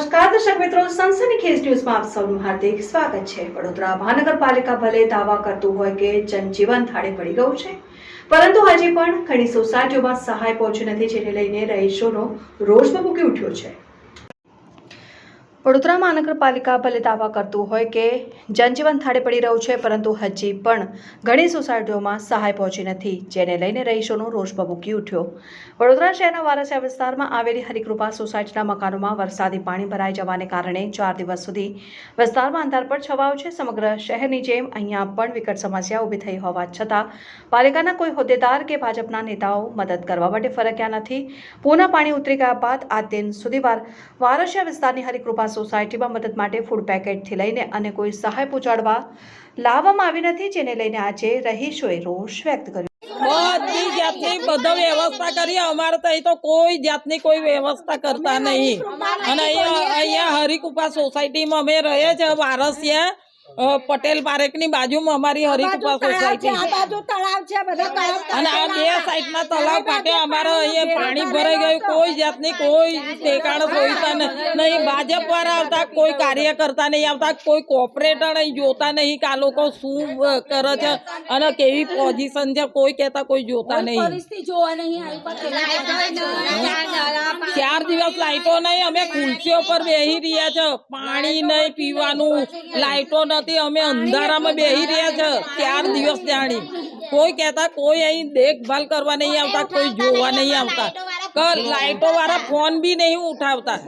નમસ્કાર, દર્શક મિત્રો સનસનીખેજ ન્યૂઝમાં આપ સૌનું હાર્દિક સ્વાગત છે. વડોદરા મહાનગરપાલિકા ભલે દાવા કરતું હોય કે જનજીવન થાળે પડી ગયું છે, પરંતુ હજી પણ ઘણી સોસાયટીઓમાં સહાય પહોંચી નથી, જેને લઈને રહીશોનો રોષ ભભૂકી ઉઠ્યો છે. વડોદરા મહાનગરપાલિકા ભલે દાવા કરતું હોય કે જનજીવન થાળે પડી રહ્યું છે, પરંતુ હજી પણ ઘણી સોસાયટીઓમાં સહાય પહોંચી નથી, જેને લઈને રહીશોનો રોષ ભભૂકી ઉઠ્યો. વડોદરા શહેરના વારસિયા વિસ્તારમાં આવેલી હરિકૃપા સોસાયટીના મકાનોમાં વરસાદી પાણી ભરાઈ જવાને કારણે ચાર દિવસ સુધી વિસ્તારમાં અંધારપટ છવાયો છે. સમગ્ર શહેરની જેમ અહીંયા પણ વિકટ સમસ્યા ઊભી થઈ હોવા છતાં પાલિકાના કોઈ હોદ્દેદાર કે ભાજપના નેતાઓ મદદ કરવા માટે ફરક્યા નથી. પૂરના પાણી ઉતરી ગયા બાદ આ દિન સુધી વાર વારસિયા વિસ્તારની હરિકૃપા સોસાયટીમાં મદદ માટે ફૂડ પેકેટથી લઈને અને કોઈ સહાય પહોંચાડવા લાવવામાં આવી નથી, જેને લઈને આજે રહીશોએ રોષ વ્યક્ત કર્યો. બધી જાતની વ્યવસ્થા કરી. અમારે તો તો કોઈ જાતની કોઈ વ્યવસ્થા કરતા નહીં. અને અહીંયા અહીંયા સોસાયટીમાં અમે રહીએ છીએ વારસિયા. પટેલ પારેકની બાજુમાં અમારી હરિકૃપા સોસાયટી અને આ બે સાઈડના તળાવ કાંઠે અમારે અહીંયા પાણી ભરાઈ ગયું કોઈ જાતની કોઈ ઠેકાણ જોઈતા નહીં ભાજપ વાળા આવતા કોઈ કાર્ય કરતા નહીં આવતા કોઈ કોર્પોરેટર અહીં જોતા નહીં કે આ લોકો શું કરે છે અને કેવી પોઝિશન છે કોઈ કહેતા કોઈ જોતા નહીં. નહીં ચાર દિવસ લાઈટો નહીં, અમે ખુરશીઓ પર બેહી રહ્યા છે. પાણી નહીં, પીવાનું લાઈટો નથી, અમે અંધારામાં બેહી રહ્યા છે. ચાર દિવસ જાણી. કોઈ કહેતા, કોઈ અહીં દેખભાલ કરવા નહીં આવતા, કોઈ જોવા નહીં આવતા. લાઈટો વાળા ફોન બી નહીં ઉઠાવતા.